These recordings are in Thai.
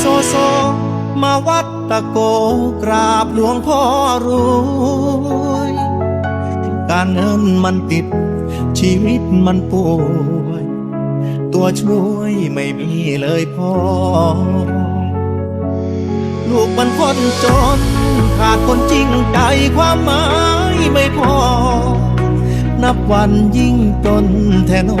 โซโซ มาวัดตะโกกราบหลวงพ่อรวยการเงินมันติด ชีวิตมันป่วย ตัวช่วยไม่มีเลยพ่อ ลูกมันคนจน ขาดคนจริงใจความหมายไม่พอ นับวันยิ่งจนแทนอ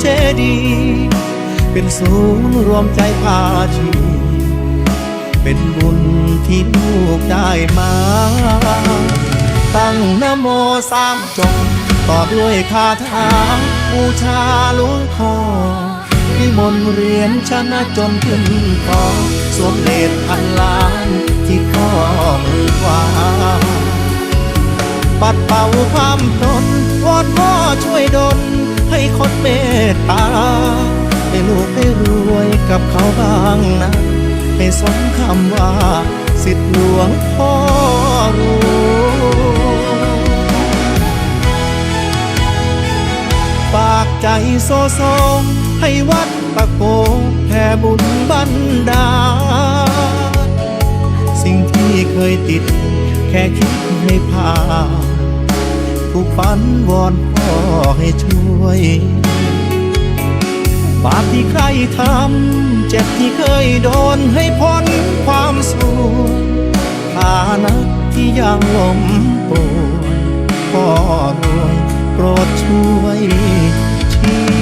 เจดี เป็นศูนย์รวมใจพาชี เป็นบุญที่ลูกได้มา ตั้งนโมสามจบต่อด้วยคาถาบูชาหลวงพ่อนิมนต์เรียนชนะจนขึ้นคอสวมเลดพันล้านที่ข้อมือขวาปัดเป่าความจนวอนพ่อช่วยดล คนเมตตา ให้ลูกได้รวยกับเขาบ้างนะ ให้สมคำว่า สิทธิหลวงพ่อรวยฝากใจโซโซให้วัดตะโกแผ่บุญบันดาลสิ่งที่เคยติด แค่คิดให้ผ่าน ทุกฝันวอนพ่อให้ช่วย บาปที่ใครทำ เจ็บที่เคยโดนให้พ้นความสูญฐานะที่ยังล้มป่วยพ่อรวยโปรดช่วยชี้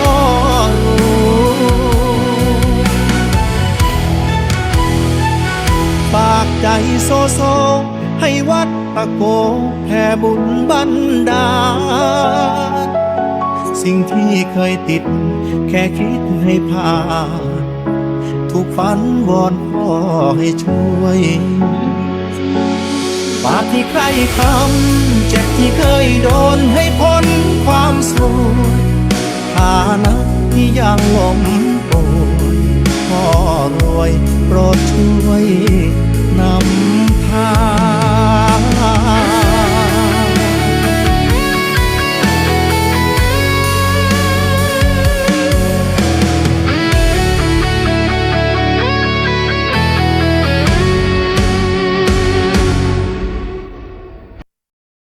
โซโซ ให้วัดตะโกแผ่บุญบันดาลสิ่งที่เคยติด แค่คิดให้ผ่านทุกฝันวอนพ่อให้ช่วยบาปที่ใครทำเจ็บที่เคยโดนให้พ้นความสูญฐานะที่ยังล้มป่วยพ่อรวยโปรดช่วยนำ